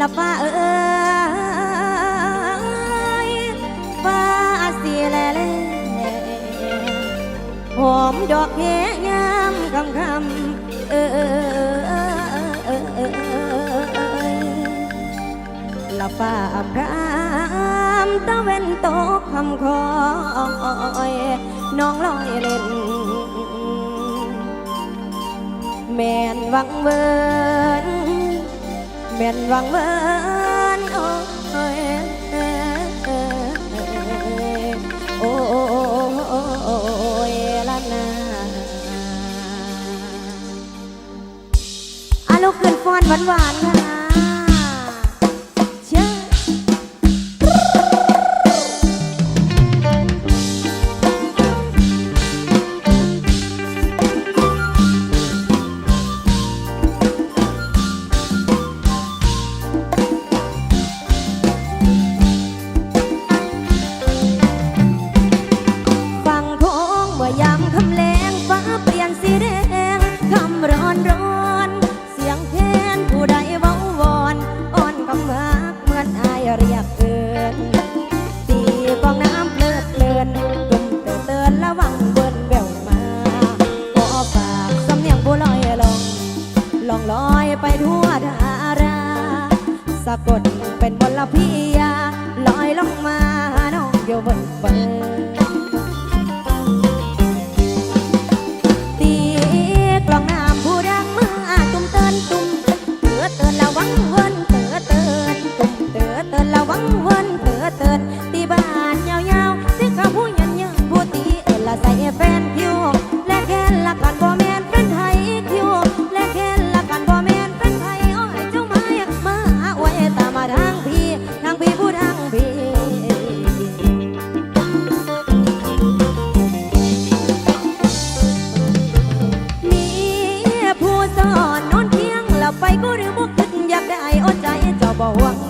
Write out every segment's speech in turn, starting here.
ละป้าเอ้ยป้าสียแล้วหอมดอกแพ้ยามคำคำเออยละป้าพรามตะเว้นตกคำคอยน้องลอยเล่นแม่นวังเวิน แม่นวังเวินโอ้ยโอ้ยละนาอาลูกขึ้นฟ้อนหวานๆค่ะ เหมือนอายเรียกเอินตีกองน้ำเพลิดเพลินตุ่มเตือนเตือนระวังเบิ้นแววมาขอฝากสำเนียงผู้ลอยลองลองลอยไปทั่วดาราสะกดเป็นมลพิยาลอยลงมาน้องเดียวเบิ้นเบิ้นตีกลองน้ำผู้ดังมืออาตุ้มเตือนตุ้มเตือเตือนระวังเวินเตือเตือน เตือเตือนระวังเวินเตือเตือนตีบ้านยาวๆ ใจเจ้าบ่ห่วงนา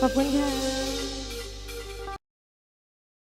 ขอบคุณค่ะ